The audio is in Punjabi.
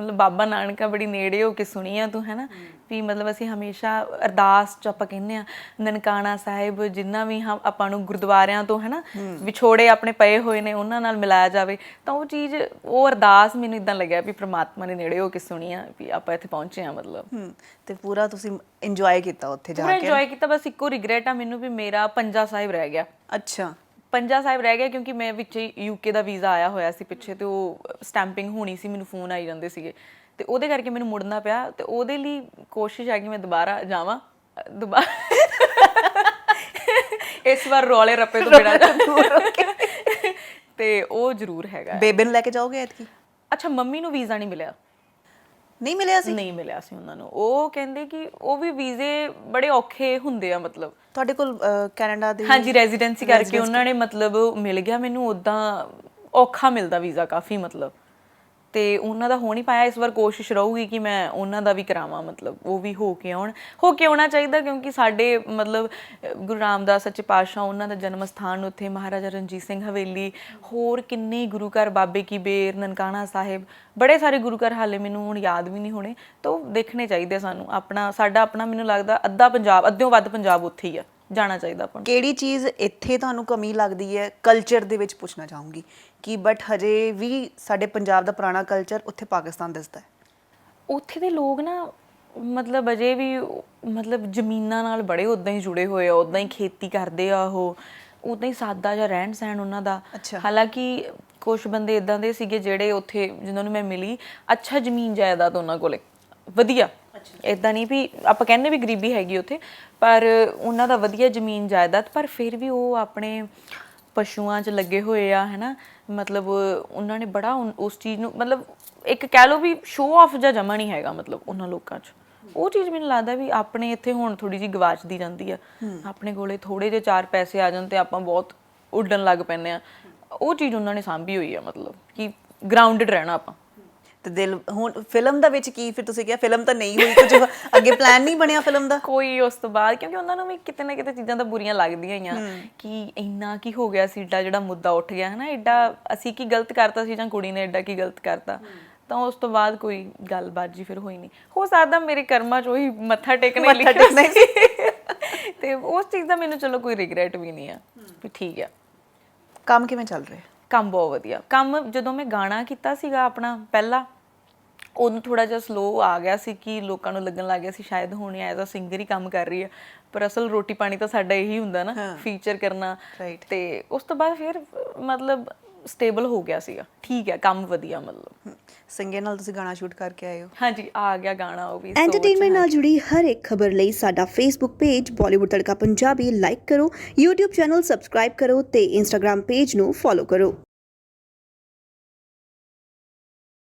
ਮਤਲਬ ਬਾਬਾ ਨਾਨਕਾ ਬੜੀ ਨੇੜੇ ਹੋ ਕੇ ਸੁਣੀ ਆ ਤੂੰ ਹੈਨਾ? ਵੀ ਮਤਲਬ ਅਸੀਂ ਹਮੇਸ਼ਾ ਅਰਦਾਸ ਚ ਆਪਾਂ ਕਹਿੰਦੇ ਆ ਨਨਕਾਣਾ ਸਾਹਿਬ ਜਿੰਨਾ ਵੀ ਹਮ ਆਪਾਂ ਨੂੰ ਗੁਰਦੁਆਰਿਆਂ ਤੋਂ ਹੈਨਾ ਵਿਛੋੜੇ ਆਪਣੇ ਪਏ ਹੋਏ ਨੇ ਉਹਨਾਂ ਨਾਲ ਮਿਲਾਇਆ ਜਾਵੇ ਤਾਂ ਉਹ ਚੀਜ਼ ਉਹ ਅਰਦਾਸ ਮੈਨੂੰ ਇਦਾਂ ਲੱਗਿਆ ਵੀ ਪ੍ਰਮਾਤਮਾ ਨੇ ਨੇੜੇ ਹੋ ਕੇ ਸੁਣੀ ਆ ਵੀ ਆਪਾਂ ਇੱਥੇ ਪਹੁੰਚੇ ਆ ਮਤਲਬ। ਤੇ ਪੂਰਾ ਤੁਸੀਂ ਇੰਜੋਏ ਕੀਤਾ ਉੱਥੇ ਜਾ ਪੂਰਾ ਕੇ? ਇੰਜੋਏ ਕੀਤਾ ਬਸ ਇੱਕੋ ਰਿਗਰੈਟ ਆ ਮੈਨੂੰ ਵੀ ਮੇਰਾ ਪੰਜਾ ਸਾਹਿਬ ਰਹਿ ਗਿਆ। ਅੱਛਾ। ਪੰਜਾ ਸਾਹਿਬ ਰਹਿ ਗਿਆ ਕਿਉਂਕਿ ਮੈਂ ਵਿੱਚ ਯੂਕੇ ਦਾ ਵੀਜ਼ਾ ਆਇਆ ਹੋਇਆ ਸੀ ਪਿੱਛੇ ਤੇ ਉਹ ਸਟੈਂਪਿੰਗ ਹੋਣੀ ਸੀ ਮੈਨੂੰ ਫੋਨ ਆਈ ਜਾਂਦੇ ਸੀਗੇ। ਤੇ ਉਹਦੇ ਕਰਕੇ ਮੈਨੂੰ ਮੁੜਨਾ ਪਿਆ ਤੇ ਉਹਦੇ ਲਈ ਕੋਸ਼ਿਸ਼ ਹੈ ਕਿ ਮੈਂ ਦੁਬਾਰਾ ਜਾਵਾਂ। ਦੁਬਾਰਾ ਇਸ ਵਾਰ ਰੋਲੇ ਰੱਪੇ ਤੋਂ ਬਿਨਾਂ ਦੂਰ ਹੋ ਕੇ। ਤੇ ਉਹ ਜ਼ਰੂਰ ਹੈਗਾ। ਬੇਬੇ ਨੂੰ ਲੈ ਕੇ ਜਾਓਗੇ ਐਤਕੀ? ਅੱਛਾ ਮੰਮੀ ਨੂੰ ਵੀਜ਼ਾ ਨਹੀਂ ਮਿਲਿਆ। ਨਹੀਂ ਮਿਲਿਆ ਸੀ? ਨਹੀਂ ਮਿਲਿਆ ਸੀ ਉਹਨਾਂ ਨੂੰ। ਉਹ ਕਹਿੰਦੇ ਕਿ ਉਹ ਵੀ ਵੀਜ਼ੇ ਬੜੇ ਔਖੇ ਹੁੰਦੇ ਆ ਮਤਲਬ। ਤੁਹਾਡੇ ਕੋਲ ਕੈਨੇਡਾ ਦੇ ਹਾਂਜੀ ਰੈਜ਼ੀਡੈਂਸੀ ਕਰਕੇ ਉਹਨਾਂ ਨੇ ਮਤਲਬ ਮਿਲ ਗਿਆ ਮੈਨੂੰ ਉਦਾਂ ਔਖਾ ਮਿਲਦਾ ਵੀਜ਼ਾ ਕਾਫੀ ਮਤਲਬ। ਤੇ ਉਹਨਾਂ ਦਾ ਹੋ ਨਹੀਂ ਪਾਇਆ, ਇਸ ਵਾਰ ਕੋਸ਼ਿਸ਼ ਰਹੂਗੀ ਕਿ ਮੈਂ ਉਹਨਾਂ ਦਾ ਵੀ ਕਰਾਵਾਂ, ਮਤਲਬ ਉਹ ਵੀ ਹੋ ਕੇ ਆਉਣ। ਹੋ ਕੇ ਆਉਣਾ ਚਾਹੀਦਾ ਕਿਉਂਕਿ ਸਾਡੇ, ਮਤਲਬ ਗੁਰੂ ਰਾਮਦਾਸ, ਸੱਚੇ ਪਾਤਸ਼ਾਹ, ਉਹਨਾਂ ਦਾ ਜਨਮ ਸਥਾਨ ਉੱਥੇ ਮਹਾਰਾਜਾ ਰਣਜੀਤ ਸਿੰਘ ਹਵੇਲੀ, ਹੋਰ ਕਿੰਨੇ ਹੀ ਗੁਰੂ ਘਰ, ਬਾਬੇ ਕੀ ਬੇਰ, ਨਨਕਾਣਾ ਸਾਹਿਬ, ਬੜੇ ਸਾਰੇ ਗੁਰੂ ਘਰ ਹਾਲੇ ਮੈਨੂੰ ਹੁਣ ਯਾਦ ਵੀ ਨਹੀਂ ਹੋਣੇ, ਤਾਂ ਉਹ ਦੇਖਣੇ ਚਾਹੀਦੇ ਸਾਨੂੰ। ਆਪਣਾ, ਸਾਡਾ ਆਪਣਾ ਮੈਨੂੰ ਲੱਗਦਾ ਅੱਧਾ ਪੰਜਾਬ, ਅੱਧਿਓਂ ਵੱਧ ਪੰਜਾਬ ਉੱਥੇ ਹੀ ਆ। ਜਾਣਾ ਚਾਹੀਦਾ ਆਪਾਂ ਨੂੰ। ਕਿਹੜੀ ਚੀਜ਼ ਇੱਥੇ ਤੁਹਾਨੂੰ ਕਮੀ ਲੱਗਦੀ ਹੈ ਕਲਚਰ ਦੇ ਵਿੱਚ ਪੁੱਛਣਾ ਚਾਹੂੰਗੀ। ਕਿ ਬਟ ਹਜੇ ਵੀ ਸਾਡੇ ਪੰਜਾਬ ਦਾ ਪੁਰਾਣਾ ਕਲਚਰ ਉੱਥੇ ਪਾਕਿਸਤਾਨ ਦਿਸਦਾ ਹੈ। ਉੱਥੇ ਦੇ ਲੋਕ ਨਾ ਮਤਲਬ ਅਜੇ ਵੀ ਮਤਲਬ ਜ਼ਮੀਨਾਂ ਨਾਲ ਬੜੇ ਉਦਾਂ ਹੀ ਜੁੜੇ ਹੋਏ ਆ ਉਦਾਂ ਹੀ ਖੇਤੀ ਕਰਦੇ ਆ ਉਹ ਉਦਾਂ ਹੀ ਸਾਦਾ ਜਿਹਾ ਰਹਿਣ ਸਹਿਣ ਉਹਨਾਂ ਦਾ। ਅੱਛਾ। ਹਾਲਾਂਕਿ ਕੁਝ ਬੰਦੇ ਇਦਾਂ ਦੇ ਸੀਗੇ ਜਿਹੜੇ ਉੱਥੇ ਜਿਨ੍ਹਾਂ ਨੂੰ ਮੈਂ ਮਿਲੀ ਅੱਛਾ ਜ਼ਮੀਨ ਜਾਇਦਾਦ ਉਹਨਾਂ ਕੋਲੇ। ਵਧੀਆ। ਇਦਾਂ ਨਹੀਂ ਵੀ ਆਪਾਂ ਕਹਿੰਦੇ ਵੀ ਗਰੀਬੀ ਹੈਗੀ ਉੱਥੇ ਪਰ ਉਹਨਾਂ ਦਾ ਵਧੀਆ ਜ਼ਮੀਨ ਜਾਇਦਾਦ ਪਰ ਫਿਰ ਵੀ ਉਹ ਆਪਣੇ ਪਸ਼ੂਆਂ 'ਚ ਲੱਗੇ ਹੋਏ ਆ ਹੈਨਾ? ਮਤਲਬ ਉਹਨਾਂ ਨੇ ਬੜਾ ਉਨ- ਉਸ ਚੀਜ਼ ਨੂੰ ਮਤਲਬ ਇੱਕ ਕਹਿ ਲਓ ਵੀ ਸ਼ੋਅ ਆਫ ਜਾਂ ਜਮਾ ਨਹੀਂ ਹੈਗਾ ਮਤਲਬ ਉਹਨਾਂ ਲੋਕਾਂ 'ਚ। ਉਹ ਚੀਜ਼ ਮੈਨੂੰ ਲੱਗਦਾ ਵੀ ਆਪਣੇ ਇੱਥੇ ਹੁਣ ਥੋੜੀ ਜੀ ਗਵਾਚਦੀ ਜਾਂਦੀ ਆ। ਆਪਣੇ ਕੋਲੇ ਥੋੜੇ ਜਿਹੇ ਚਾਰ ਪੈਸੇ ਆ ਜਾਣ ਤੇ ਆਪਾਂ ਬਹੁਤ ਉੱਡਣ ਲੱਗ ਪੈਂਦੇ ਆ। ਉਹ ਚੀਜ਼ ਉਹਨਾਂ ਨੇ ਸਾਂਭੀ ਹੋਈ ਆ ਮਤਲਬ ਕਿ ਗਰਾਊਂਡਡ ਰਹਿਣਾ ਆਪਾਂ। ਤੇ ਦਿਲ ਹੁਣ ਫਿਲਮ ਦਾ ਵਿੱਚ ਕੀ ਫਿਰ ਤੁਸੀਂ ਕਿਹਾ ਫਿਲਮ ਤਾਂ ਨਹੀਂ ਹੋਈ ਕੁਝ ਅੱਗੇ ਪਲਾਨ ਨਹੀਂ ਬਣਿਆ ਫਿਲਮ ਦਾ? ਕੋਈ ਉਸ ਤੋਂ ਬਾਅਦ ਕਿਉਂਕਿ ਉਹਨਾਂ ਨੂੰ ਵੀ ਕਿਤੇ ਨਾ ਕਿਤੇ ਚੀਜ਼ਾਂ ਤਾਂ ਬੁਰੀਆਂ ਲੱਗਦੀਆਂ ਹੀ ਆ ਕਿ ਇੰਨਾ ਕੀ ਹੋ ਗਿਆ ਸੀ ਏਡਾ ਜਿਹੜਾ ਮੁੱਦਾ ਉੱਠ ਗਿਆ ਹਨਾ ਏਡਾ ਅਸੀਂ ਕੀ ਗਲਤ ਕਰਤਾ ਸੀ ਜਾਂ ਕੁੜੀ ਨੇ ਏਡਾ ਕੀ ਗਲਤ ਕਰਤਾ ਤਾਂ ਉਸ ਤੋਂ ਬਾਅਦ ਕੋਈ ਗੱਲਬਾਤ ਜੀ ਫਿਰ ਹੋਈ ਨਹੀਂ। ਹੋ ਸਕਦਾ ਮੇਰੇ ਕਰਮਾਂ 'ਚ ਉਹੀ ਮੱਥਾ ਟੇਕਣੇ ਲਿਖਿਆ ਸੀ। ਤੇ ਉਸ ਚੀਜ਼ ਦਾ ਮੈਨੂੰ ਚਲੋ ਕੋਈ ਰਿਗਰੈਟ ਵੀ ਨਹੀਂ ਆ ਵੀ ਠੀਕ ਆ। ਕੰਮ ਕਿਵੇਂ ਚੱਲ ਰਿਹਾ? ਕੰਮ ਬਹੁਤ ਵਧੀਆ। ਕੰਮ ਜਦੋਂ ਮੈਂ ਗਾਣਾ ਕੀਤਾ ਸੀਗਾ ਆਪਣਾ ਪਹਿਲਾ ਉਦੋਂ ਥੋੜਾ ਜਿਹਾ ਸਲੋ ਆ ਗਿਆ ਸੀ ਕਿ ਲੋਕਾਂ ਨੂੰ ਲੱਗਣ ਲੱਗ ਗਿਆ ਸੀ ਸ਼ਾਇਦ ਹੁਣ ਐਜ਼ ਅ ਸਿੰਗਰ ਹੀ ਕੰਮ ਕਰ ਰਹੀ ਹੈ ਪਰ ਅਸਲ ਰੋਟੀ ਪਾਣੀ ਤਾਂ ਸਾਡਾ ਇਹੀ ਹੁੰਦਾ ਨਾ ਫੀਚਰ ਕਰਨਾ. ਤੇ ਉਸ ਤੋਂ ਬਾਅਦ ਫਿਰ ਮਤਲਬ ਸਟੇਬਲ ਹੋ ਗਿਆ ਸੀਗਾ। ਠੀਕ ਹੈ ਕੰਮ ਵਧੀਆ ਮਤਲਬ। ਸਿੰਗੇ ਨਾਲ ਤੁਸੀਂ ਗਾਣਾ ਸ਼ੂਟ ਕਰਕੇ ਆਏ ਹੋ? ਹਾਂਜੀ ਆ ਗਿਆ ਗਾਣਾ ਉਹ ਵੀ ਐਂਟਰਟੇਨਮੈਂਟ ਨਾਲ ਜੁੜੀ ਹਰ ਇੱਕ ਖਬਰ ਲਈ ਸਾਡਾ Facebook page Bollywood Tadka Punjabi like ਕਰੋ YouTube ਚੈਨਲ ਸਬਸਕ੍ਰਾਈਬ ਕਰੋ ਤੇ Instagram ਪੇਜ ਨੂੰ ਫੋਲੋ ਕਰੋ।